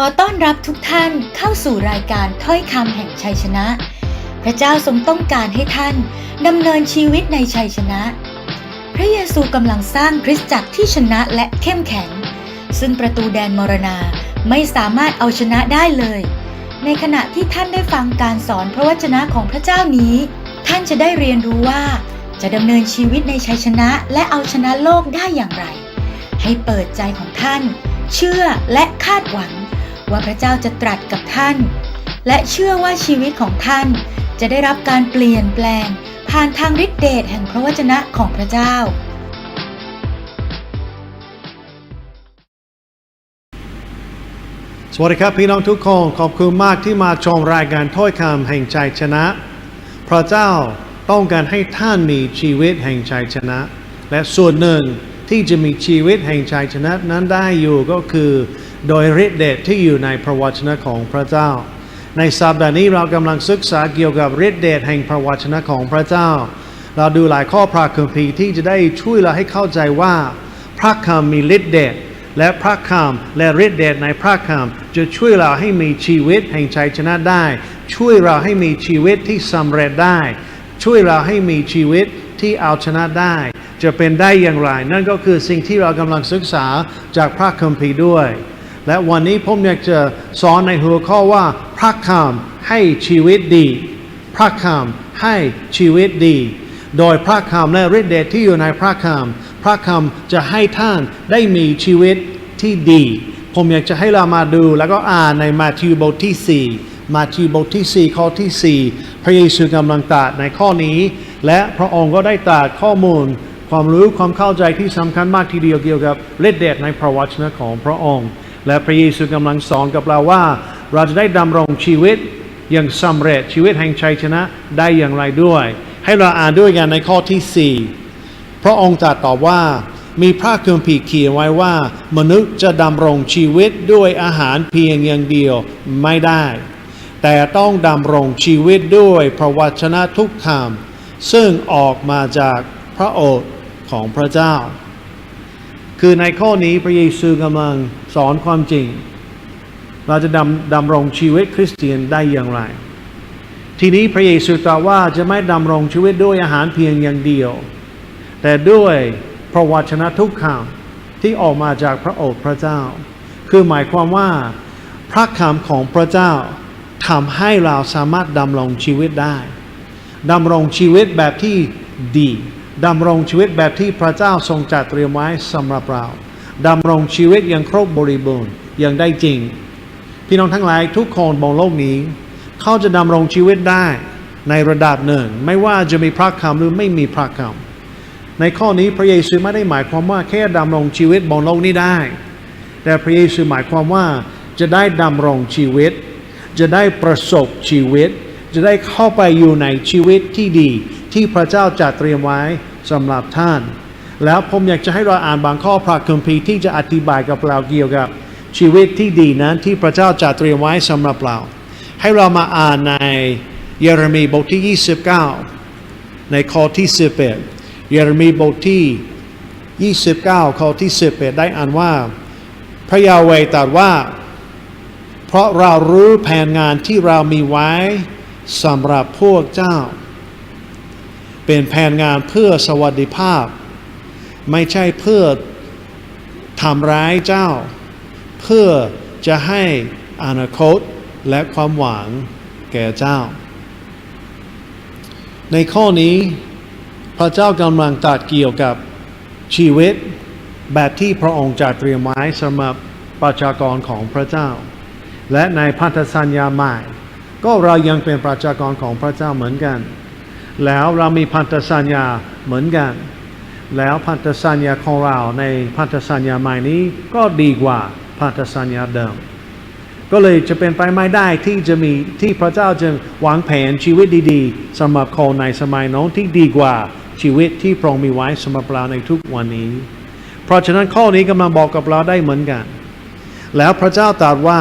อต้อนรับทุกท่านเข้าสู่รายการถ้อยคำแห่งชัยชนะ พระเจ้าทรงต้องการให้ท่านดำเนินชีวิตในชัยชนะ พระเยซูกำลังสร้างคริสตจักรที่ชนะและเข้มแข็ง ซึ่งประตูแดนมรณาไม่สามารถเอาชนะได้เลย ในขณะที่ท่านได้ฟังการสอนพระวจนะของพระเจ้านี้ ท่านจะได้เรียนรู้ว่า จะดำเนินชีวิตในชัยชนะและเอาชนะโลกได้อย่างไร ให้เปิดใจของท่าน เชื่อและคาดหวัง ว่าพระเจ้าจะตรัสกับท่าน และเชื่อว่าชีวิตของท่านจะได้รับการเปลี่ยนแปลง ผ่านทางฤทธิเดชแห่งพระวจนะของพระเจ้า สวัสดีครับพี่น้องทุกคนขอบคุณมากที่มาชมรายการถ้อยคำแห่งใจชนะ พระเจ้าต้องการให้ท่านมีชีวิตแห่งใจชนะ และส่วนหนึ่ง ที่จะมีชีวิตแห่งใจชนะนั้นได้อยู่ก็คือ โดยฤทธิเดชที่อยู่ในพระวจนะของพระเจ้า ในสัปดาห์นี้เรากำลังศึกษาเกี่ยวกับฤทธิเดชแห่งพระวจนะของพระเจ้า เราดูหลายข้อพระคัมภีร์ที่จะได้ช่วยเราให้เข้าใจว่า พระคำมีฤทธิเดชและพระคำและฤทธิเดชในพระคำจะช่วยเราให้มีชีวิตแห่งชัยชนะได้ ช่วยเราให้มีชีวิตที่สำเร็จได้ ช่วยเราให้มีชีวิตที่เอาชนะได้ จะเป็นได้อย่างไร นั่นก็คือสิ่งที่เรากำลังศึกษาจากพระคัมภีร์ด้วย และวันนี้ผมอยากจะสอนในหัวข้อว่า พระคำให้ชีวิตดี พระคำให้ชีวิตดี โดยพระคำและฤทธิ์เดชที่อยู่ในพระคำพระคำจะให้ท่านได้มีชีวิตที่ดี ผมอยากจะให้เรามาดูแล้วก็อ่านในมาทิวบทที่ 4มาทิวบทที่ 4 ข้อที่ 4 พระเยซูกำลังตรัสในข้อนี้ และพระองค์ก็ได้ตรัสข้อมูล ความรู้ความเข้าใจที่สำคัญมากทีเดียวเกี่ยวกับฤทธิเดชในพระวจนะของพระองค์ และพระเยซูกำลังสอนกับเราว่า เราจะได้ดำรงชีวิตอย่างสำเร็จชีวิตแห่งชัยชนะได้อย่างไรด้วย ให้เราอ่านด้วยกันในข้อที่ 4 พระองค์ตรัสตอบว่ามีพระคัมภีร์เขียนไว้ว่า มนุษย์จะดำรงชีวิตด้วยอาหารเพียงอย่างเดียวไม่ได้ แต่ต้องดำรงชีวิตด้วยพระวจนะทุกคำซึ่งออกมาจากพระโอษฐ์ ของพระเจ้า คือในข้อนี้พระเยซูกำลังสอนความจริง เราจะดำดำรงชีวิตคริสเตียนได้อย่างไร ทีนี้พระเยซูตรัสว่าจะไม่ดำรงชีวิตด้วยอาหารเพียงอย่างเดียว แต่ด้วยพระวจนะทุกคำที่ออกมาจากพระโอษฐ์พระเจ้า คือหมายความว่าพระคำของพระเจ้าทำให้เราสามารถดำรงชีวิตได้ดำรงชีวิตแบบที่ดี ดำรงชีวิตแบบที่พระเจ้าทรงจัดเตรียมไว้สำหรับเราดำรงชีวิตอย่างครบบริบูรณ์อย่างได้จริง พี่น้องทั้งหลายทุกคนบนโลกนี้ เขาจะดำรงชีวิตได้ในระดับหนึ่ง ไม่ว่าจะมีพระคำหรือไม่มีพระคำในข้อนี้พระเยซูไม่ได้หมายความว่าแค่ดำรงชีวิตบนโลกนี้ได้ แต่พระเยซูหมายความว่าจะได้ดำรงชีวิต จะได้ประสบชีวิต จะได้เข้าไปอยู่ในชีวิตที่ดี ที่พระเจ้าจัดเตรียมไว้สำหรับท่าน แล้วผมอยากจะให้เราอ่านบางข้อพระคัมภีร์ที่จะอธิบายกับเราเกี่ยวกับชีวิตที่ดีนั้นที่พระเจ้าจัดเตรียมไว้สำหรับเรา ให้เรามาอ่านในเยเรมีบทที่ 29 ในข้อที่11เยเรมีบทที่ 29 ข้อที่11ได้อ่านว่า พระยาเวตรัสว่า เพราะเรารู้แผนงานที่เรามีไว้สำหรับพวกเจ้า เป็นแผนงานเพื่อสวัสดิภาพ ไม่ใช่เพื่อทำร้ายเจ้า เพื่อจะให้อนาคตและความหวังแก่เจ้า ในข้อนี้ พระเจ้ากำลังตรัสเกี่ยวกับชีวิตแบบที่พระองค์จัดเตรียมไว้สำหรับประชากรของพระเจ้า และในพันธสัญญาใหม่ ก็เรายังเป็นประชากรของพระเจ้าเหมือนกัน แล้วเรามีพันธสัญญาเหมือนกัน แล้วพันธสัญญาของเราในพันธสัญญาใหม่นี้ก็ดีกว่าพันธสัญญาเดิม ก็เลยจะเป็นไปไม่ได้ที่จะมีที่พระเจ้าจะวางแผนชีวิตดีๆสำหรับคนในสมัยน้นที่ดีกว่าชีวิตที่พระองค์มีไว้สำหรับเราในทุกวันนี้ เพราะฉะนั้นข้อนี้กำลังบอกกับเราได้เหมือนกัน แล้วพระเจ้าตรัสว่า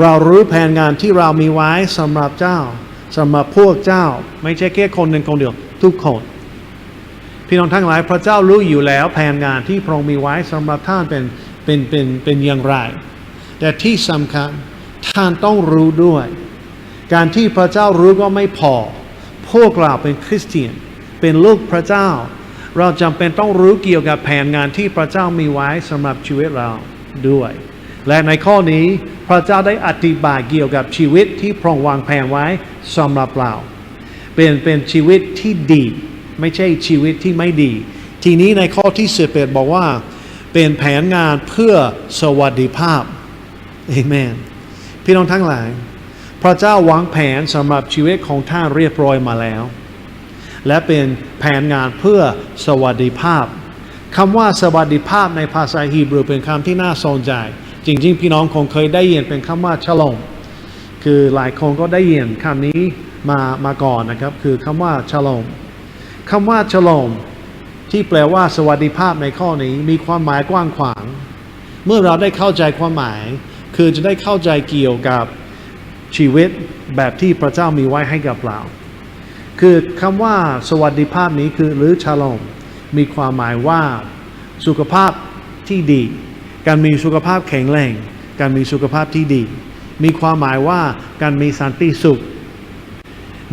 เรารู้แผนงานที่เรามีไว้สำหรับเจ้า สำหรับพวกเจ้า ไม่ใช่แค่คนหนึ่งคนเดียวทุกคน พี่น้องทั้งหลายพระเจ้ารู้อยู่แล้วแผนงานที่พระองค์มีไว้สำหรับท่านเป็นเป็นเป็นเป็นอย่างไร แต่ที่สำคัญท่านต้องรู้ด้วย การที่พระเจ้ารู้ก็ไม่พอ พวกเราเป็นคริสเตียน เป็นลูกพระเจ้า เราจำเป็นต้องรู้เกี่ยวกับแผนงานที่พระเจ้ามีไว้สำหรับชีวิตเราด้วย และในข้อนี้ พระเจ้าได้อธิบายเกี่ยวกับชีวิตที่พระองค์วางแผนไว้สำหรับเราเป็นเป็นชีวิตที่ดี ไม่ใช่ชีวิตที่ไม่ดี ทีนี้ในข้อที่สิบเอ็ดบอกว่า เป็นแผนงานเพื่อสวัสดิภาพเอเมนพี่น้องทั้งหลาย พระเจ้าวางแผนสำหรับชีวิตของท่านเรียบร้อยมาแล้ว และเป็นแผนงานเพื่อสวัสดิภาพคำว่าสวัสดิภาพในภาษาฮีบรูเป็นคำที่น่าสนใจ จริงๆ พี่น้องคงเคยได้ยินเป็นคำว่าชลงคือหลายคนก็ได้ยินคำนี้มามาก่อนนะครับ คือคำว่าชโลมคำว่าชโลม ที่แปลว่าสวัสดิภาพในข้อนี้มีความหมายกว้างขวาง เมื่อเราได้เข้าใจความหมาย คือจะได้เข้าใจเกี่ยวกับชีวิตแบบที่พระเจ้ามีไว้ให้กับเรา คือคำว่าสวัสดิภาพนี้คือหรือชาลมมีความหมายว่าสุขภาพที่ดี การมีสุขภาพแข็งแรง การมีสุขภาพที่ดี มีความหมายว่าการมีสันติสุข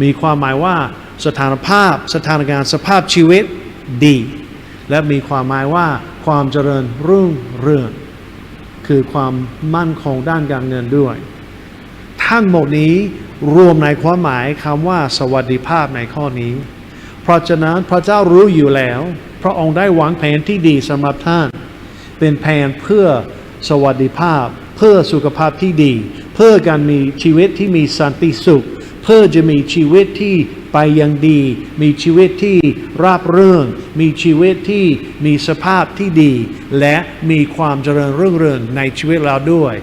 มีความหมายว่าสถานภาพ สถานการณ์สภาพชีวิตดี และมีความหมายว่าความเจริญรุ่งเรืองคือความมั่นคงด้านการเงินด้วย ทั้งหมดนี้รวมในความหมายคำว่าสวัสดิภาพในข้อนี้ เพราะฉะนั้นพระเจ้ารู้อยู่แล้ว พระองค์ได้วางแผนที่ดีสำหรับท่าน เป็นแผนเพื่อสวัสดิภาพ เพื่อสุขภาพที่ดี เพื่อการมีชีวิตที่มีสันติสุข เพื่อจะมีชีวิตที่ไปยังดี มีชีวิตที่ราบเรื่นมีชีวิตที่มีสภาพที่ดี และมีความเจริญรุ่งเรืองในชีวิตเราด้วย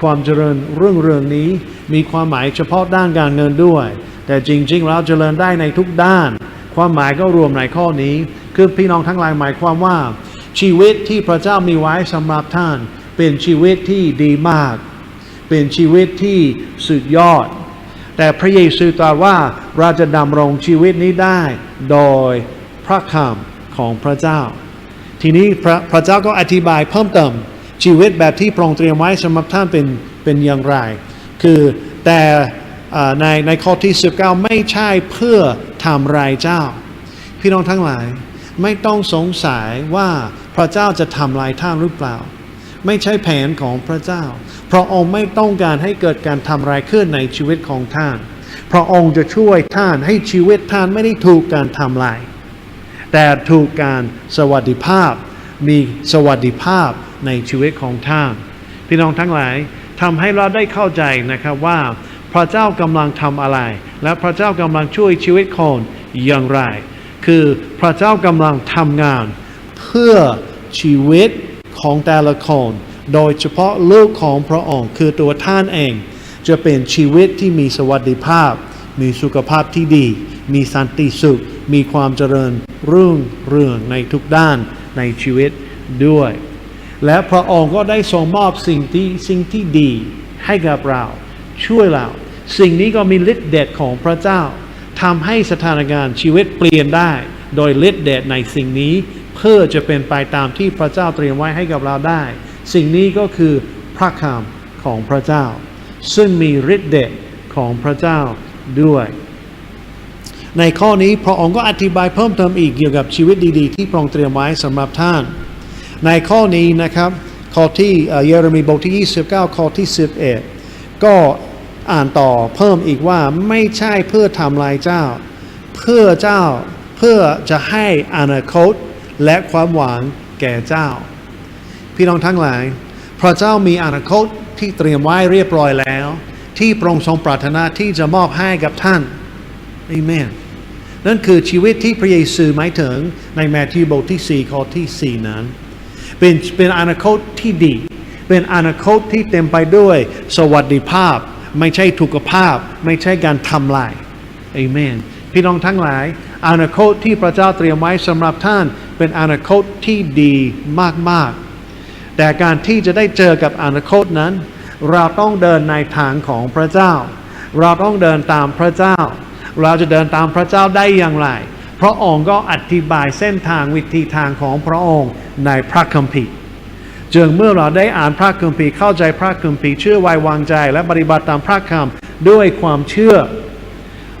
ความเจริญรุ่งเรืองนี้ มีความหมายเฉพาะด้านการเงินด้วย แต่จริงๆแล้วเจริญได้ในทุกด้าน ความหมายก็รวมในข้อนี้ คือพี่น้องทั้งหลายหมายความว่า ชีวิตที่พระเจ้ามีไว้สำหรับท่าน เป็นชีวิตที่ดีมาก เป็นชีวิตที่สุดยอด แต่พระเยซูตรัสว่าเราจะดำรงชีวิตนี้ได้ โดยพระคำของพระเจ้า ทีนี้พระพระเจ้าก็อธิบายเพิ่มเติม ชีวิตแบบที่พระองค์เตรียมไว้สำหรับท่านเป็นเป็นอย่างไร คือแต่ในในข้อที่ 19 ไม่ใช่เพื่อทำรายเจ้า พี่น้องทั้งหลาย ไม่ต้องสงสัยว่าพระเจ้าจะทำลายท่านหรือเปล่า ไม่ใช่แผนของพระเจ้า พระองค์ไม่ต้องการให้เกิดการทำลายขึ้นในชีวิตของท่าน พระองค์จะช่วยท่านให้ชีวิตท่านไม่ได้ถูกการทำลาย แต่ถูกการสวัสดิภาพ มีสวัสดิภาพในชีวิตของท่านพี่น้องทั้งหลายทำให้เราได้เข้าใจนะครับว่าพระเจ้ากำลังทำอะไร และพระเจ้ากำลังช่วยชีวิตคนอย่างไร คือพระเจ้ากำลังทำงาน เพื่อชีวิตของแต่ละคน โดยเฉพาะลูกของพระองค์คือตัวท่านเอง จะเป็นชีวิตที่มีสวัสดิภาพ มีสุขภาพที่ดี มีสันติสุข มีความเจริญรุ่งเรืองในทุกด้านในชีวิตด้วย และพระองค์ก็ได้ทรงมอบสิ่งที่สิ่งที่ดีให้กับเรา ช่วยเรา สิ่งนี้ก็มีฤทธิ์เดชของพระเจ้า ทำให้สถานการณ์ชีวิตเปลี่ยนได้ โดยฤทธิ์เดชในสิ่งนี้ เพื่อจะเป็นไปตามที่พระเจ้าเตรียมไว้ให้กับเราได้ สิ่งนี้ก็คือพระคำของพระเจ้า ซึ่งมีฤทธิ์เดชของพระเจ้าด้วย ในข้อนี้พระองค์ก็อธิบายเพิ่มเติมอีกเกี่ยวกับชีวิตดีๆ ที่พระองค์เตรียมไว้สำหรับท่าน ในข้อนี้นะครับข้อที่เอ่อเยเรมีบทที่ 29 ข้อที่ 11 ก็ อ่านต่อเพิ่มอีกว่าไม่ใช่เพื่อทำลายเจ้า เพื่อเจ้าเพื่อจะให้อนาคตและความหวังแก่เจ้า พี่น้องทั้งหลาย พระเจ้ามีอนาคตที่เตรียมไว้เรียบร้อยแล้ว ที่พระองค์ทรงปรารถนาที่จะมอบให้กับท่านอเมนนั่นคือชีวิตที่พระเยซูหมายถึงในแมทธิวบทที่ 4 ข้อที่ 4 นั้น เป็นเป็นอนาคตที่ดี เป็นอนาคตที่เต็มไปด้วยสวัสดิภาพ ไม่ใช่ทุกภาพ ไม่ใช่การทำลายเอเมน พี่น้องทั้งหลาย อนาคตที่พระเจ้าเตรียมไว้สำหรับท่านเป็นอนาคตที่ดีมากๆ แต่การที่จะได้เจอกับอนาคตนั้น เราต้องเดินในทางของพระเจ้า เราต้องเดินตามพระเจ้า เราจะเดินตามพระเจ้าได้อย่างไรพระองค์ก็อธิบายเส้นทางวิธีทางของพระองค์ในพระคัมภีร์ จึงเมื่อเราได้อ่านพระคัมภีร์เข้าใจพระคัมภีร์เชื่อไว้วางใจ และปฏิบัติตามพระคำด้วยความเชื่อ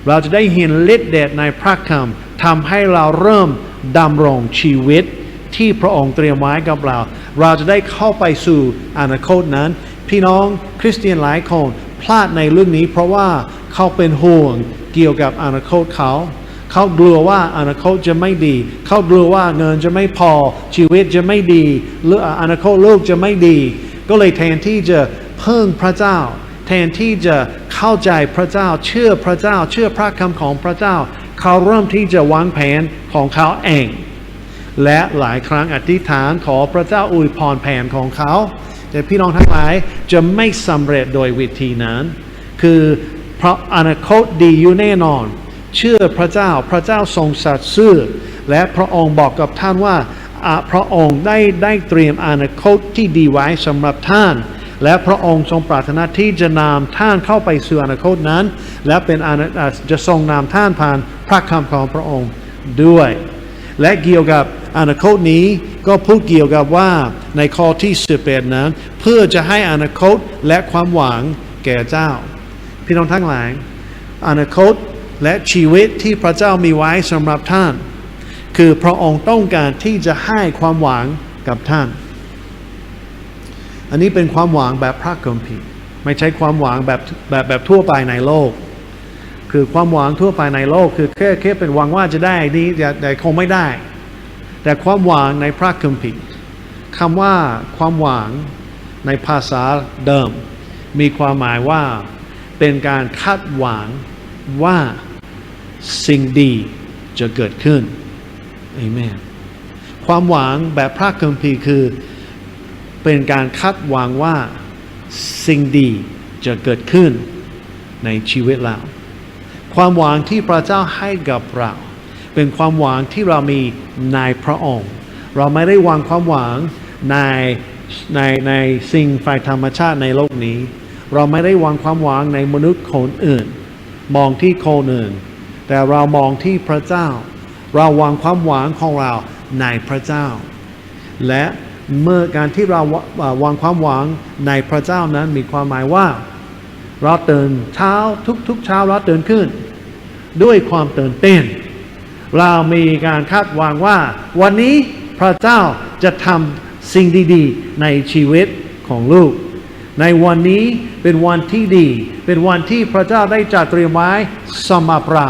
เราจะได้เห็นฤทธิ์เดชในพระคำทำให้เราเริ่มดำรงชีวิตที่พระองค์เตรียมไว้กับเรา เราจะได้เข้าไปสู่อนาคตนั้น พี่น้องคริสเตียนหลายคนพลาดในเรื่องนี้ เพราะว่าเขาเป็นห่วงเกี่ยวกับอนาคตเขา เขากลัวว่าอนาคตจะไม่ดี เขากลัวว่าเงินจะไม่พอ ชีวิตจะไม่ดีหรืออนาคตลูกจะไม่ดี ก็เลยแทนที่จะพึ่งพระเจ้า แทนที่จะเข้าใจพระเจ้า เชื่อพระเจ้า เชื่อพระคำของพระเจ้า เขาเริ่มที่จะวางแผนของเขาเอง และหลายครั้งอธิษฐานขอพระเจ้าอวยพรแผนของเขา แต่พี่น้องทั้งหลายจะไม่สำเร็จโดยวิธีนั้น คือเพราะอนาคตดีอยู่แน่นอน เชื่อพระเจ้าพระเจ้าทรงสัตย์ซื่อ และพระองค์บอกกับท่านว่าพระองค์ได้ได้เตรียมอนาคตที่ดีไว้สำหรับท่าน และพระองค์ทรงปรารถนาที่จะนำท่านเข้าไปสู่อนาคตนั้น และเป็นอาณาจะทรงนำท่านผ่านพระคำของพระองค์ด้วย และเกี่ยวกับอนาคตนี้ก็พูดเกี่ยวกับว่าในข้อที่11นั้น เพื่อจะให้อนาคตและความหวังแก่เจ้า พี่น้องทั้งหลายอนาคต และชีวิตที่พระเจ้ามีไว้สำหรับท่าน คือพระองค์ต้องการที่จะให้ความหวังกับท่าน อันนี้เป็นความหวังแบบพระคัมภีร์ไม่ใช่ความหวังแบบแบบแบบทั่วไปในโลก คือความหวังทั่วไปในโลก คือแค่แค่เป็นหวังว่าจะได้นี้แต่แต่คงไม่ได้ แต่ความหวังในพระคัมภีร์คำว่าความหวังในภาษาเดิม มีความหมายว่าเป็นการคาดหวังว่า สิ่งดีจะเกิดขึ้นเอเมนความหวังแบบพระคัมภีร์คือเป็นการคาดหวังว่าสิ่งดีจะเกิดขึ้นในชีวิตเรา ความหวังที่พระเจ้าให้กับเรา เป็นความหวังที่เรามีในพระองค์ เราไม่ได้วางความหวังในในในสิ่งฝ่ายธรรมชาติในโลกนี้ เราไม่ได้วางความหวังในมนุษย์คนอื่น มองที่คนอื่น แต่เรามองที่พระเจ้า เราวางความหวังของเราในพระเจ้า และเมื่อการที่เราวางความหวังในพระเจ้านั้นมีความหมายว่า เราตื่นเช้าทุกๆเช้าเราตื่นขึ้น ด้วยความตื่นเต้น เรามีการคาดหวังว่า วันนี้พระเจ้าจะทำสิ่งดีๆ ในชีวิตของลูก ในวันนี้เป็นวันที่ดี เป็นวันที่พระเจ้าได้จัดเตรียมไว้สำหรับเรา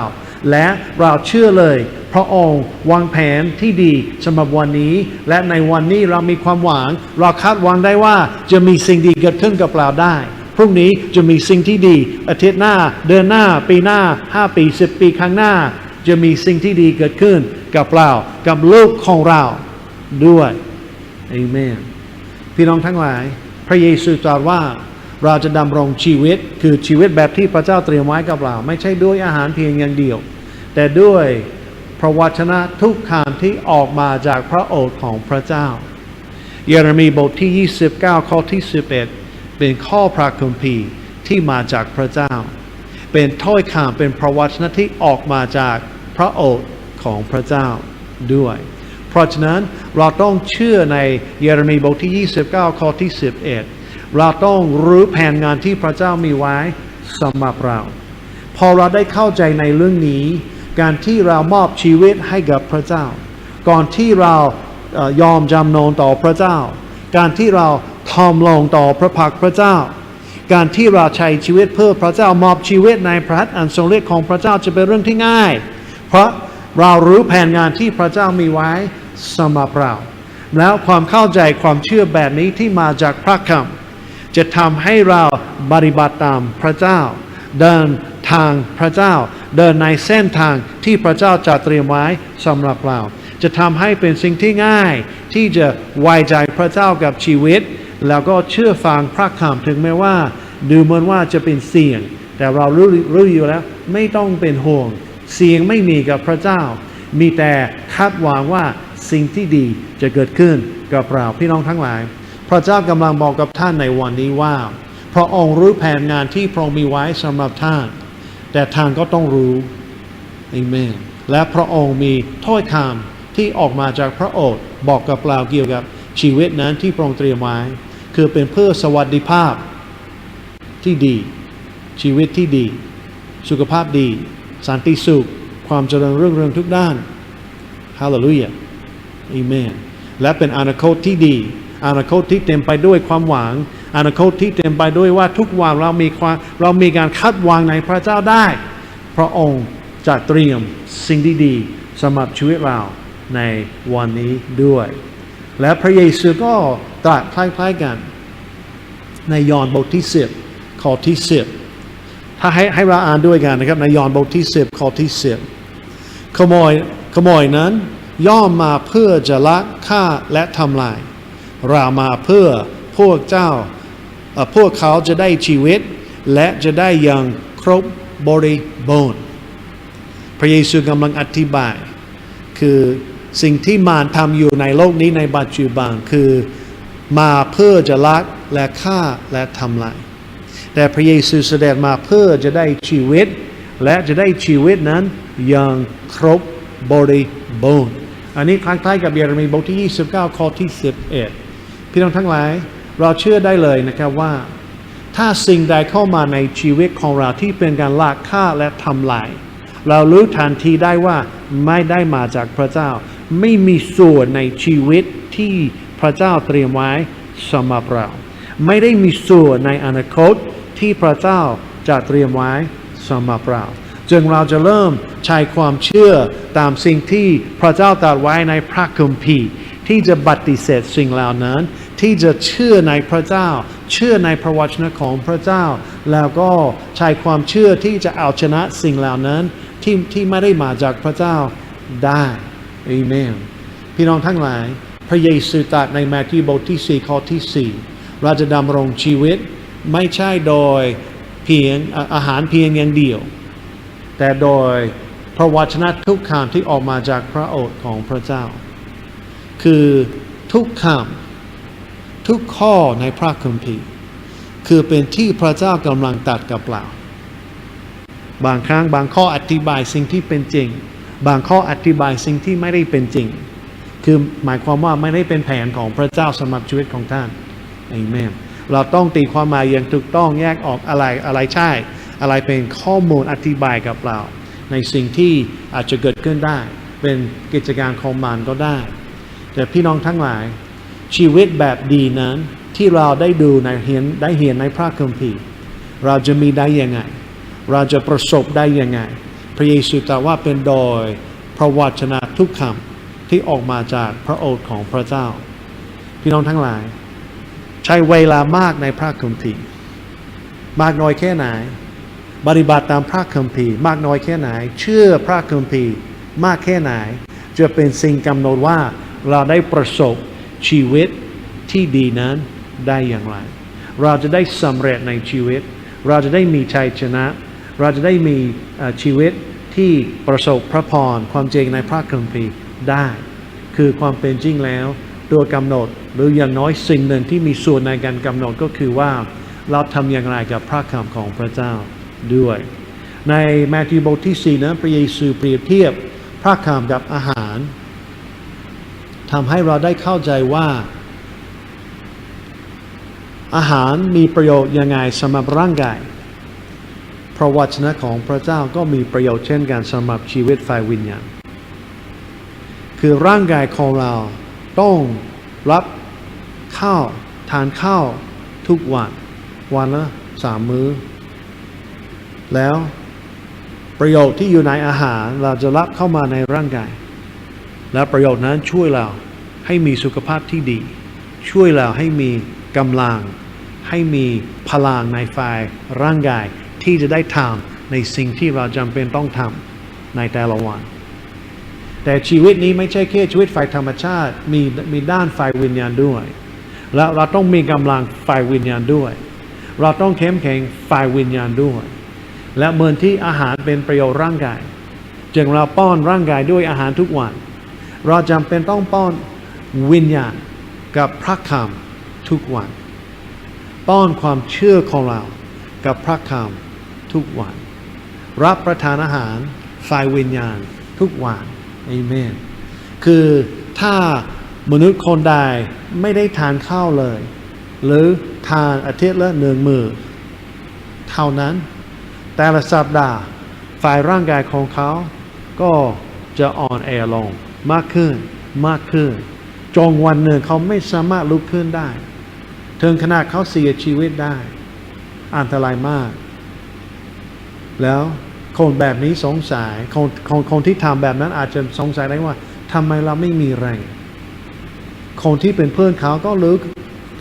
และเราเชื่อเลย พระองค์วางแผนที่ดีสำหรับวันนี้ และในวันนี้เรามีความหวัง เราคาดหวังได้ว่าจะมีสิ่งดีเกิดขึ้นกับเราได้ พรุ่งนี้จะมีสิ่งที่ดี อาทิตย์หน้า เดือนหน้า ปีหน้า 5 ปี 10 ปีข้างหน้า จะมีสิ่งที่ดีเกิดขึ้นกับเรากับลูกของเราด้วยเอเมนพี่น้องทั้งหลาย พระเยซูตรัสว่า เราจะดำรงชีวิตคือชีวิตแบบที่พระเจ้าเตรียมไว้กับเรา ไม่ใช่ด้วยอาหารเพียงอย่างเดียว แต่ด้วยพระวจนะทุกคำที่ออกมาจากพระโอษฐ์ของพระเจ้า เยเรมีบทที่ 29 ข้อที่ 11 เป็นข้อพระคัมภีร์ที่มาจากพระเจ้า เป็นถ้อยคำเป็นพระวจนะที่ออกมาจากพระโอษฐ์ของพระเจ้าด้วย เพราะฉะนั้นเราต้องเชื่อในเยเรมีบทที่ 29 ข้อที่ 11 เราต้องรู้แผนงานที่พระเจ้ามีไว้สำหรับเรา พอเราได้เข้าใจในเรื่องนี้ การที่เรามอบชีวิตให้กับพระเจ้า ก่อนที่เรายอมจำนนต่อพระเจ้า การที่เราทอมลงต่อพระพักพระเจ้า การที่เราใช้ชีวิตเพื่อพระเจ้ามอบชีวิตในพระหัตถ์อันทรงฤทธิ์ของพระเจ้าจะเป็นเรื่องที่ง่าย เพราะเรารู้แผนงานที่พระเจ้ามีไว้สำหรับเราแล้วความเข้าใจความเชื่อแบบนี้ที่มาจากพระคำ จะทำให้เราปฏิบัติตามพระเจ้า เดินทางพระเจ้า เดินในเส้นทางที่พระเจ้าจัดเตรียมไว้สำหรับเรา จะทำให้เป็นสิ่งที่ง่าย ที่จะไว้ใจพระเจ้ากับชีวิต แล้วก็เชื่อฟังพระคำถึงแม้ว่า ดูเหมือนว่าจะเป็นเสี่ยง แต่เรารู้รู้อยู่แล้ว ไม่ต้องเป็นห่วง เสี่ยงไม่มีกับพระเจ้า มีแต่คาดหวังว่าสิ่งที่ดีจะเกิดขึ้นกับเราพี่น้องทั้งหลาย พระเจ้ากำลังบอกกับท่านในวันนี้ว่า พระองค์รู้แผนงานที่พระองค์มีไว้สำหรับท่าน แต่ท่านก็ต้องรู้เอเมนและพระองค์มีถ้อยคำที่ออกมาจากพระโอษฐ์บอกกับเราเกี่ยวกับชีวิตนั้นที่พระองค์เตรียมไว้ คือเป็นเพื่อสวัสดิภาพที่ดี ชีวิตที่ดี สุขภาพดี สันติสุข ความเจริญเรุ่องเรืองทุกด้านฮาเลลูยาอเมนและเป็นอนาคตที่ดี อนาคตที่เต็มไปด้วยความหวัง อนาคตที่เต็มไปด้วยว่าทุกวันเรามีความเรามีการคาดหวังในพระเจ้าได้ พระองค์จะเตรียมสิ่งดีๆสำหรับชีวิตเราในวันนี้ด้วย และพระเยซูก็ตรัสคล้ายๆกัน ในยอห์นบทที่ 10 ข้อที่ 10 ถ้าให้ให้เราอ่านด้วยกันนะครับ ในยอห์นบทที่ 10 ข้อที่ 10 ขโมยขโมยนั้นย่อมมาเพื่อจะลักฆ่าและทำลาย เรามาเพื่อพวกเจ้าพวกเขาจะได้ชีวิต และจะได้อยังครบบริบูรณ์พระเยซูกำลังอธิบาย คือสิ่งที่มารทำอยู่ในโลกนี้ในปัจจุบันคือมาเพื่อจะลักและฆ่าและทำลาย แต่พระเยซูเสด็จมาเพื่อจะได้ชีวิต และจะได้ชีวิตนั้นอยังครบบริบูรณ์อันนี้คล้ายๆกับเยเรมีบทที่ 29 ข้อที่ 11 พี่น้องทั้งหลาย เราเชื่อได้เลยนะครับว่า ถ้าสิ่งใดเข้ามาในชีวิตของเราที่เป็นการลากฆ่าและทำลาย เรารู้ทันทีได้ว่าไม่ได้มาจากพระเจ้า ไม่มีส่วนในชีวิตที่พระเจ้าเตรียมไว้สำหรับเรา ไม่ได้มีส่วนในอนาคตที่พระเจ้าจะเตรียมไว้สำหรับเราจึงเราจะเริ่มใช้ความเชื่อตามสิ่งที่พระเจ้าตรัสไว้ในพระคัมภีร์ ที่จะปฏิเสธสิ่งเหล่านั้น ที่จะเชื่อในพระเจ้า เชื่อในพระวจนะของพระเจ้า แล้วก็ใช้ความเชื่อที่จะเอาชนะสิ่งเหล่านั้นที่ที่ไม่ได้มาจากพระเจ้าได้อเมนพี่น้องทั้งหลาย พระเยซูตรัสในมาระโบทที่ 4 ข้อที่ 4 เราจะดำรงชีวิตไม่ใช่โดยเพียงอะอาหารเพียงอย่างเดียว แต่โดยพระวจนะทุกคำที่ออกมาจากพระโอษฐ์ของพระเจ้า คือทุกคำทุกข้อในพระคัมภีร์ คือเป็นที่พระเจ้ากำลังตัดกับเราบางครั้งบางข้ออธิบายสิ่งที่เป็นจริง บางข้ออธิบายสิ่งที่ไม่ได้เป็นจริง คือหมายความว่าไม่ได้เป็นแผนของพระเจ้าสำหรับชีวิตของท่านเอเมนเราต้องตีความหมายอย่างถูกต้องแยกออกอะไรอะไรใช่ อะไรเป็นข้อมูลอธิบายกับเราในสิ่งที่อาจจะเกิดขึ้นได้ เป็นกิจการของมารก็ได้ แต่พี่น้องทั้งหลาย ชีวิตแบบดีนั้นที่เราได้ดูในเห็นได้เห็นในพระคัมภีร์เราจะมีได้ยังไง เราจะประสบได้ยังไง พระเยซูตรัสว่าเป็นโดยพระวจนะทุกคำที่ออกมาจากพระโอษฐ์ของพระเจ้า พี่น้องทั้งหลาย ใช้เวลามากในพระคัมภีร์มากน้อยแค่ไหนปฏิบัติตามพระคัมภีร์ มากน้อยแค่ไหน เชื่อพระคัมภีร์มากแค่ไหน จะเป็นสิ่งกำหนดว่า เราได้ประสบชีวิตที่ดีนั้นได้อย่างไร เราจะได้สำเร็จในชีวิต เราจะได้มีชัยชนะ เราจะได้มีชีวิตที่ประสบพระพรความจริงในพระคัมภีร์ได้ คือความเป็นจริงแล้วตัวกำหนดหรืออย่างน้อยสิ่งหนึ่งที่มีส่วนในการกำหนดก็คือว่าเราทำอย่างไรกับพระคำของพระเจ้าด้วย ในแมทธิวบทที่4นั้นพระเยซูเปรียบเทียบพระคำกับอาหาร ทำให้เราได้เข้าใจว่า อาหารมีประโยชน์ยังไงสำหรับร่างกาย พระวจนะของพระเจ้าก็มีประโยชน์เช่นกันสำหรับชีวิตฝ่ายวิญญาณ คือร่างกายของเราต้องรับข้าวทานข้าวทุกวัน วันละสามมื้อ แล้วประโยชน์ที่อยู่ในอาหารเราจะรับเข้ามาในร่างกาย และประโยชน์นั้นช่วยเราให้มีสุขภาพที่ดี ช่วยเราให้มีกำลัง ให้มีพลังในฝ่ายร่างกายที่จะได้ทำในสิ่งที่เราจำเป็นต้องทำในแต่ละวัน แต่ชีวิตนี้ไม่ใช่แค่ชีวิตฝ่ายธรรมชาติมีมีด้านฝ่ายวิญญาณด้วย และเราต้องมีกำลังฝ่ายวิญญาณด้วย เราต้องเข้มแข็งฝ่ายวิญญาณด้วย และเหมือนที่อาหารเป็นประโยชน์ร่างกาย จึงเราป้อนร่างกายด้วยอาหารทุกวัน เราจำเป็นต้องป้อนวิญญาณกับพระคำทุกวัน ป้อนความเชื่อของเรากับพระคำทุกวัน รับประทานอาหารฝ่ายวิญญาณทุกวันเอเมนคือถ้ามนุษย์คนใดไม่ได้ทานข้าวเลย หรือทานอาทิตย์ละหนึ่งมือเท่านั้น แต่ละสัปดาห์ฝ่ายร่างกายของเขาก็จะอ่อนแอลง มากขึ้นมากขึ้น จงวันหนึ่งเขาไม่สามารถลุกขึ้นได้ถึงขนาดเขาเสียชีวิตได้ อันตรายมาก แล้วคนแบบนี้สงสัยคนคนคนที่ทำแบบนั้นอาจจะสงสัยได้ว่าทำไมเราไม่มีแรงคนที่เป็นเพื่อนเขาก็รู้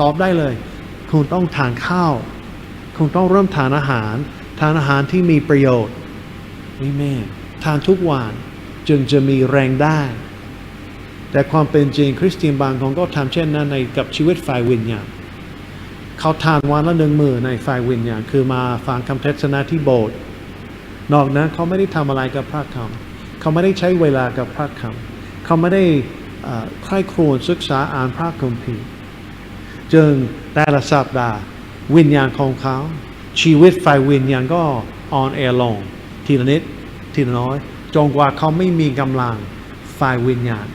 ตอบได้เลย คุณต้องทานข้าว คุณต้องเริ่มทานอาหาร ทานอาหารที่มีประโยชน์นี่แม่ทานทุกวันจึงจะมีแรงได้ แต่ความเป็นจริงคริสเตียนบางคนก็ทำเช่นนั้นในกับชีวิตฝ่ายวิญญาณเขาทานวันละหนึ่งมือในฝ่ายวิญญาณคือมาฟังคำเทศนาที่โบสถ์นอกนั้นเขาไม่ได้ทำอะไรกับพระคำเขาไม่ได้ใช้เวลากับพระคำเขาไม่ได้ใคร่ครวญศึกษาอ่านพระคัมภีร์จึงแต่ละสัปดาห์วิญญาณของเขาชีวิตฝ่ายวิญญาณก็อ่อนแอลงทีละนิดทีละน้อยจนกว่าเขาไม่มีกำลังฝ่ายวิญญาณ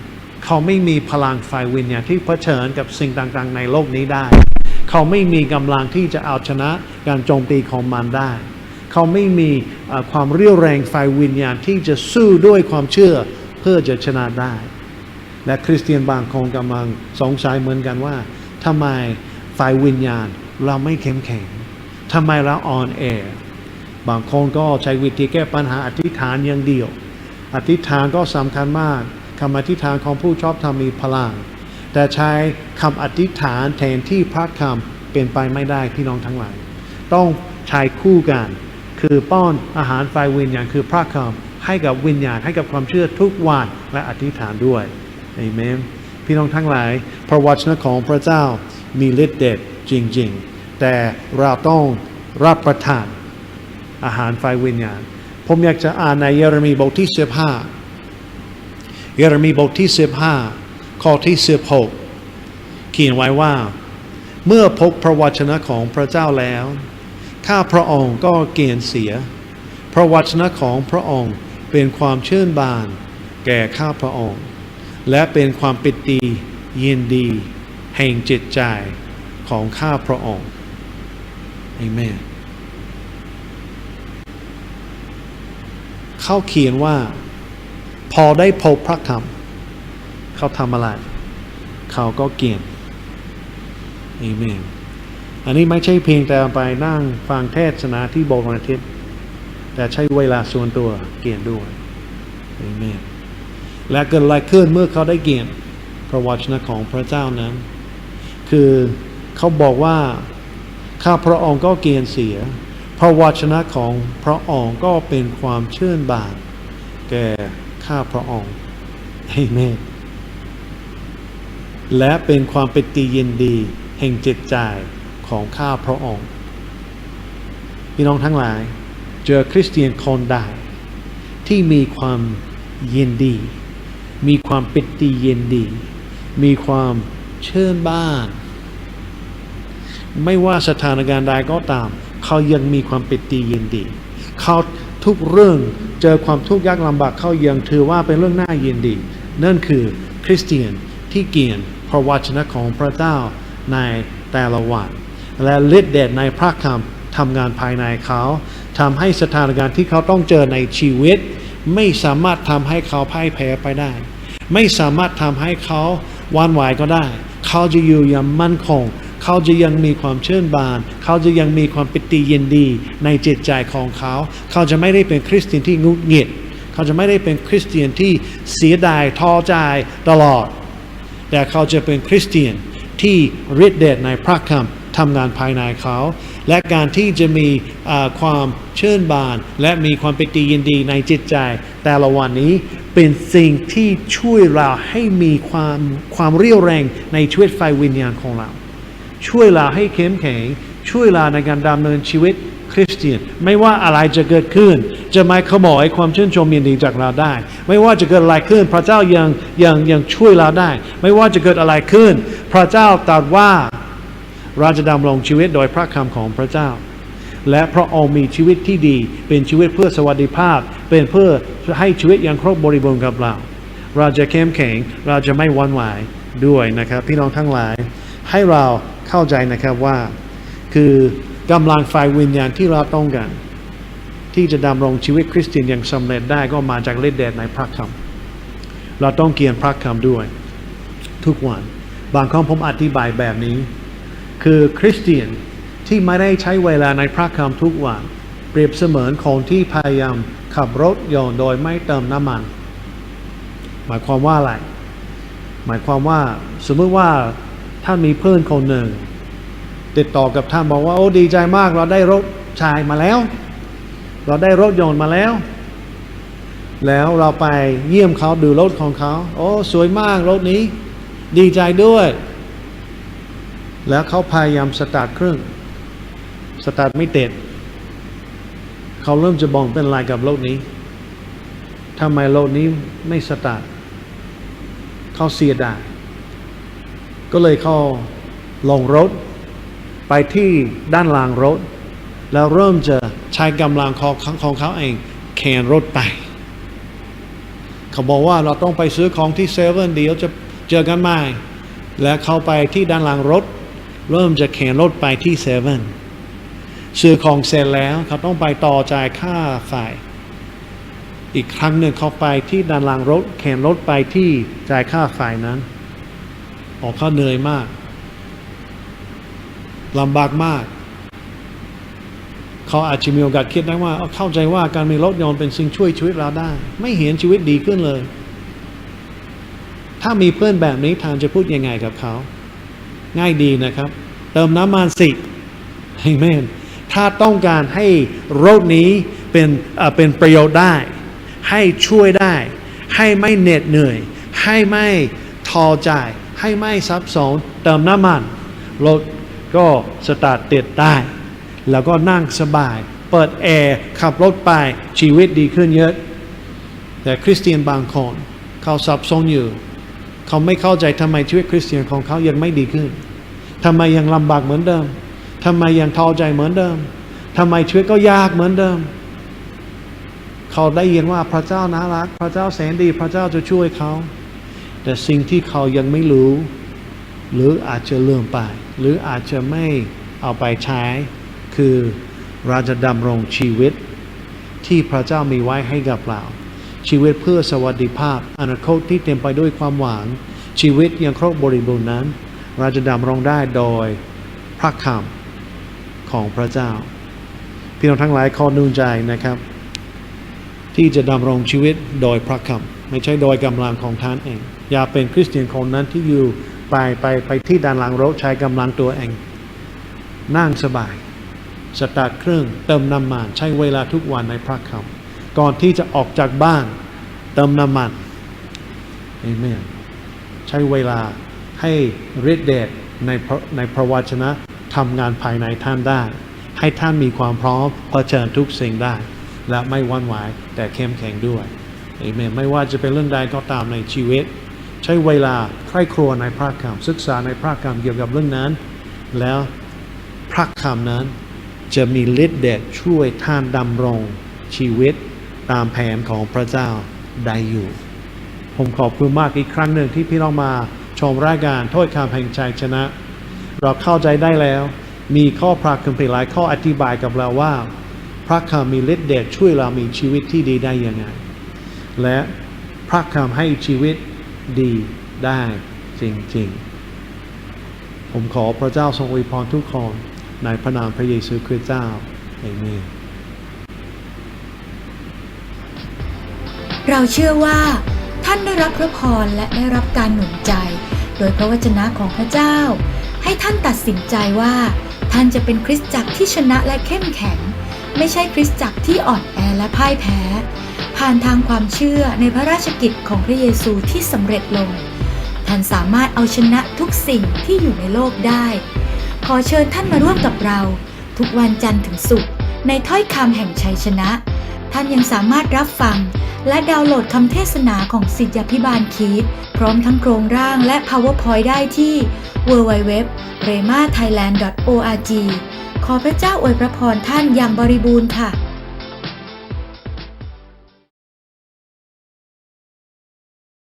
เขาไม่มีพลังฝ่ายวิญญาณที่เผชิญกับสิ่งต่างๆ ในโลกนี้ได้ เขาไม่มีกำลังที่จะเอาชนะการโจมตีของมันได้ เขาไม่มีความเรี่ยวแรงฝ่ายวิญญาณที่จะสู้ด้วยความเชื่อเพื่อจะชนะได้ และคริสเตียนบางคนกำลังสงสัยเหมือนกันว่าทำไมฝ่ายวิญญาณเราไม่เข้มแข็งทำไมเราอ่อนแอบางคนก็ใช้วิธีแก้ปัญหาอธิษฐานอย่างเดียว อธิษฐานก็สำคัญมาก คำอธิษฐานของผู้ชอบธรรมมีพลัง แต่ใช้คำอธิษฐานแทนที่พระคำเป็นไปไม่ได้พี่น้องทั้งหลาย ต้องใช้คู่กัน คือป้อนอาหารฝ่ายวิญญาณคือพระคำให้กับวิญญาณให้กับความเชื่อทุกวันและอธิษฐานด้วยเอเมนพี่น้องทั้งหลาย พระวจนะของพระเจ้ามีฤทธิ์เดชจริง ๆ แต่เราต้องรับประทานอาหารฝ่ายวิญญาณ ผมอยากจะอ่านในเยเรมีบทที่15 เยเรมีบทที่ 15 ข้อที่ 16 เขียนไว้ว่า เมื่อพบพระวจนะของพระเจ้าแล้ว ข้าพระองค์ก็เกณฑ์เสีย พระวจนะของพระองค์เป็นความชื่นบาน แก่ข้าพระองค์ และเป็นความปิติยินดี แห่งจิตใจของข้าพระองค์เอเมนเขาเขียนว่า พอได้พบพระคำเขาทำอะไร เขาก็เกียนเอเมนอันนี้ไม่ใช่เพียงแต่ไปนั่งฟังเทศนาที่โบสถ์วันอาทิตย์ แต่ใช้เวลาส่วนตัวเกียนด้วยเอเมนและเกิดอะไรขึ้นเมื่อเขาได้เกียนพระวจนะของพระเจ้านั้น คือเขาบอกว่าข้าพระองค์ก็เกียนเสีย พระวจนะของพระองค์ก็เป็นความชื่นบานแก่ ข้าพระองค์เอเมนและเป็นความปิติยินดีแห่งจิตใจของข้าพระองค์ พี่น้องทั้งหลาย เจอคริสเตียนคนใดที่มีความยินดี มีความปิติยินดี มีความเชื่นบ้าน ไม่ว่าสถานการณ์ใดก็ตาม เขายังมีความปิติยินดี เขา ทุกเรื่องเจอความทุกข์ยากลำบากเข้ายังถือว่าเป็นเรื่องน่ายินดี นั่นคือคริสเตียนที่เกียรพระวจนะของพระเจ้าในแต่ละวัน และฤทธิ์เดชในพระคำทำงานภายในเขาทำให้สถานการณ์ที่เขาต้องเจอในชีวิต ไม่สามารถทำให้เขาพ่ายแพ้ไปได้ ไม่สามารถทำให้เขาวานไหวก็ได้ เขาจะอยู่อย่างมั่นคง เขาจะยังมีความเชื่นบาน เขาจะยังมีความปิติยินดีในจิตใจของเขา เขาจะไม่ได้เป็นคริสเตียนที่งุดหงิด เขาจะไม่ได้เป็นคริสเตียนที่เสียดายท้อใจตลอด แต่เขาจะเป็นคริสเตียนที่ฤทธิ์เดชในพระคำทำงานภายในเขา และการที่จะมีความเชื่นบาน และมีความปิติยินดีในจิตใจ แต่ละวันนี้เป็นสิ่งที่ช่วยเราให้มีความความเรี่ยวแรงในชีวิตไฟวิญญาณของเรา ช่วยเราให้เข้มแข็ง ช่วยเราในการดำเนินชีวิตคริสเตียน ไม่ว่าอะไรจะเกิดขึ้น จะไม่ขโมยความชื่นชมยินดีจากเราได้ ไม่ว่าจะเกิดอะไรขึ้น พระเจ้ายังยังยังช่วยเราได้ ไม่ว่าจะเกิดอะไรขึ้น พระเจ้าตรัสว่าเราจะดำรงชีวิตโดยพระคำของพระเจ้า และพระองค์มีชีวิตที่ดี เป็นชีวิตเพื่อสวัสดิภาพ เป็นเพื่อให้ชีวิตยังครบบริบูรณ์กับเรา เราจะเข้มแข็ง เราจะไม่หวันไหวด้วยนะครับ พี่น้องทั้งหลาย ให้เรา เข้าใจนะครับว่า คือกำลังไฟวิญญาณที่เราต้องการที่จะดำรงชีวิตคริสเตียนอย่างสำเร็จได้ก็มาจากฤทธิ์เดชในพระคำเราต้องเกียนพระคำด้วย ทุกวัน บางครั้งผมอธิบายแบบนี้ คือคริสเตียนที่ไม่ได้ใช้เวลาในพระคำทุกวัน เปรียบเสมือนคนที่พยายามขับรถยนต์โดยไม่เติมน้ำมัน หมายความว่าอะไรหมายความว่าสมมติว่า ท่านมีเพื่อนคนหนึ่ง ติดต่อกับท่านบอกว่าโอ้ดีใจมากเราได้รถชายมาแล้ว เราได้รถยนต์มาแล้ว แล้วเราไปเยี่ยมเขาดูรถของเขา โอ้สวยมากรถนี้ ดีใจด้วย แล้วเขาพยายามสตาร์ทเครื่องสตาร์ทไม่ติดเขาเริ่มจะบองเป็นอะไรกับรถนี้ทำไมรถนี้ไม่สตาร์ทเขาเสียดาย ก็เลยเข้าลงรถ ไปที่ด้านหลังรถ แล้วเริ่มจะใช้กำลังของของเขาเองแขนรถไป เขาบอกว่าเราต้องไปซื้อของที่เซเว่นเดี๋ยวจะเจอกันใหม่ แล้วเขาไปที่ด้านหลังรถ เริ่มจะแขนรถไปที่เซเว่นซื้อของเสร็จแล้วเขาต้องไปต่อจ่ายค่าไฟอีกครั้งหนึ่งเขาไปที่ด้านหลังรถแขนรถไปที่จ่ายค่าไฟนั้น ออกเขาเหนื่อยมากลำบากมาก เขาอาจจะมีโอกาสคิดได้ว่าเาเข้าใจว่าการมีรถยนต์เป็นสิ่งช่วยชีวิตเราได้ ไม่เห็นชีวิตดีขึ้นเลย ถ้ามีเพื่อนแบบนี้ทางจะพูดยังไงกับเขา ง่ายดีนะครับ เติมน้ำมันสิเฮเมนถ้าต้องการให้รถนี้เป็นเอ่อเป็นประโยชน์ได้ ให้ช่วยได้ ให้ไม่เหน็ดเหนื่อย ให้ไม่ทอใจ ให้ไม่ซับซ้อนเติมน้ำมันรถก็สตาร์ทติดได้ แล้วก็นั่งสบาย เปิดแอร์ขับรถไปชีวิตดีขึ้นเยอะ แต่คริสเตียนบางคนเขาสับสนอยู่ เขาไม่เข้าใจทำไมชีวิตคริสเตียนของเขายังไม่ดีขึ้นทำไมยังลำบากเหมือนเดิมทำไมยังท้อใจเหมือนเดิมทำไมชีวิตก็ยากเหมือนเดิม เขาได้ยินว่าพระเจ้าน่ารัก พระเจ้าแสนดี พระเจ้าจะช่วยเขา แต่สิ่งที่เขายังไม่รู้ หรืออาจจะเลื่อมไป หรืออาจจะไม่เอาไปใช้ คือเราจะดำรงชีวิต ที่พระเจ้ามีไว้ให้กับเรา ชีวิตเพื่อสวัสดิภาพอนาคตที่เต็มไปด้วยความหวัง ชีวิตยังครบบริบูรณ์นั้น เราจะดำรงได้โดยพระคำของพระเจ้า พี่น้องทั้งหลายขอนูนใจนะครับ ที่จะดำรงชีวิตโดยพระคำไม่ใช่โดยกำลังของท่านเอง อย่าเป็นคริสเตียนคนนั้นที่อยู่ไปไปไปที่ด้านหลังรถใช้กำลังตัวเอง นั่งสบาย สตาร์ทเครื่องเติมน้ำมันใช้เวลาทุกวันในพระคำก่อนที่จะออกจากบ้านเติมน้ำมันเอเมนใช้เวลาให้ฤทธิ์เดชในในพระวจนะทำงานภายในท่านได้ ให้ท่านมีความพร้อมเผชิญทุกสิ่งได้ และไม่วันไหวแต่เข้มแข็งด้วยเอเมนไม่ว่าจะเป็นเรื่องใดก็ตามในชีวิต ใช้เวลาใคร่ครวในพระคำศึกษาในพระคำเกี่ยวกับเรื่องนั้น แล้วพระคำนั้นจะมีฤทธิ์เดชช่วยท่านดำรงชีวิตตามแผนของพระเจ้าได้อยู่ ผมขอบคุณมากอีกครั้งหนึ่งที่พี่น้องมาชมรายการถ้อยคำแห่งชัยชนะ เราเข้าใจได้แล้ว มีข้อพระคัมภีร์หลายข้ออธิบายกับเราว่า พระคำมีฤทธิ์เดชช่วยเรามีชีวิตที่ดีได้ยังไง และพระคำให้ชีวิต ดีได้จริงๆ ผมขอพระเจ้าทรงอวยพรทุกคนในพระนามพระเยซูคริสต์เจ้าเอเมนเราเชื่อว่า ท่านได้รับพระพรและได้รับการหนุนใจ โดยพระวจนะของพระเจ้า ให้ท่านตัดสินใจว่า ท่านจะเป็นคริสตจักรที่ชนะและเข้มแข็ง ไม่ใช่คริสตจักรที่อ่อนแอและพ่ายแพ้ ผ่านทางความเชื่อในพระราชกิจของพระเยซูที่สำเร็จลง ท่านสามารถเอาชนะทุกสิ่งที่อยู่ในโลกได้ ขอเชิญท่านมาร่วมกับเรา ทุกวันจันทร์ถึงศุกร์ในถ้อยคำแห่งชัยชนะ ท่านยังสามารถรับฟัง และดาวน์โหลดคำเทศนาของสิทธยพิบาลคีดพร้อมทั้งโครงร่างและ PowerPoint ได้ที่ www.remathailand.org ขอพระเจ้าอวยพระพรท่านอย่างบริบูรณ์ค่ะ